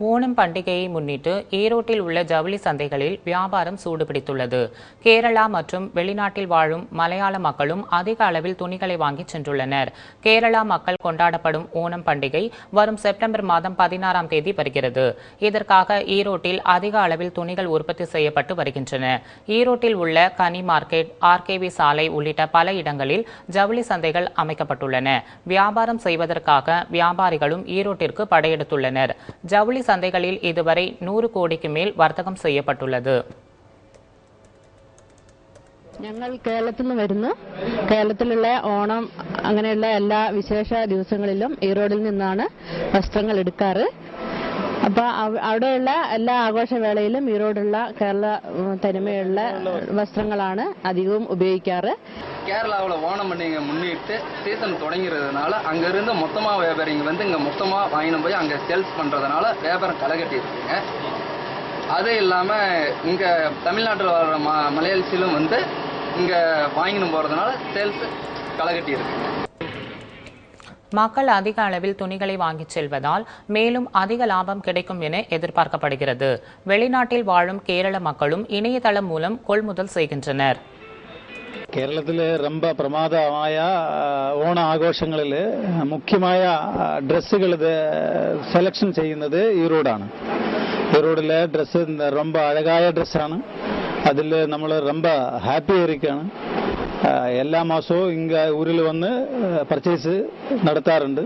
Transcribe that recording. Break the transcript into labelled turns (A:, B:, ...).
A: ஓணம் பண்டிகையை முன்னிட்டு ஈரோட்டில் உள்ள ஜவுளி சந்தைகளில் வியாபாரம் சூடுபிடித்துள்ளது. கேரளா மற்றும் வெளிநாட்டில் வாழும் மலையாள மக்களும் அதிக அளவில் துணிகளை வாங்கி சென்றுள்ளனர். கேரளா மக்கள் கொண்டாடப்படும் ஓணம் பண்டிகை வரும் செப்டம்பர் மாதம் பதினாறாம் தேதி வருகிறது. இதற்காக ஈரோட்டில் அதிக அளவில் துணிகள் உற்பத்தி செய்யப்பட்டு வருகின்றன. ஈரோட்டில் உள்ள கனி மார்க்கெட் ஆர்கேவி சாலை உள்ளிட்ட பல இடங்களில் ஜவுளி சந்தைகள் அமைக்கப்பட்டுள்ளன. வியாபாரம் செய்வதற்காக வியாபாரிகளும் ஈரோட்டிற்கு படையெடுத்துள்ளனர். ஜவுளி சந்தைகளில் இதுவரை நூறு கோடிக்கு மேல் வர்த்தகம் செய்யப்பட்டுள்ளது
B: ഞങ്ങൾ കേരളത്തിൽ നിന്ന് വരുന്നു കേരളത്തിലുള്ള ഓണം അങ്ങനെയുള്ള എല്ലാ വിശേഷ ദിവസങ്ങളിലും ഈറോഡിൽ നിന്നാണ് വസ്ത്രങ്ങൾ എടുക്കാറ് അപ്പൊ അവിടെയുള്ള എല്ലാ ആഘോഷ വേളയിലും ഈറോടുള്ള കേരള തനിമയുള്ള വസ്ത്രങ്ങളാണ് അധികവും ഉപയോഗിക്കാറ്.
C: கேரளாவில் ஓணம் பண்ணிங்க முன்னிட்டு சீசன் தொடங்கிறதுனால அங்கேருந்து மொத்தமாக வியாபாரிங்க வந்து இங்கே மொத்தமாக வாங்கினு போய் அங்கே சேல்ஸ் பண்ணுறதுனால வியாபாரம் களை கட்டியிருக்குங்க அது இல்லாமல் இங்கே தமிழ்நாட்டில் வர்ற ம மலையாளிசிலும் வந்து இங்கே வாங்கினு போகிறதுனால சேல்ஸ் களை கட்டியிருக்குங்க
A: மக்கள் அதிக அளவில் துணிகளை வாங்கிச் செல்வதால் மேலும் அதிக லாபம் கிடைக்கும் என எதிர்பார்க்கப்படுகிறது வெளிநாட்டில் வாழும் கேரள மக்களும் இணையதளம் மூலம் கொள்முதல் செய்கின்றனர்
D: കേരളത്തിൽ ரொம்ப പ്രമാദമായ ആ, ഓണ ആഘോഷങ്ങളിൽ മുഖ്യമായ ഡ്രസ്സുകൾ സെലക്ഷൻ ചെയ്യുന്നത് ഈറോഡാണ് ഈറോഡിലെ ഡ്രസ്സ് ரொம்ப അഴകായ ഡ്രസ്സാണ് അതിൽ നമ്മൾ ரொம்ப ഹാപ്പി ആയിരിക്കാണ് ആ, എല്ലാ മാസവും ഇങ്ങ ഊരിൽ വന്ന് പർച്ചേസ് നടത്താറുണ്ട്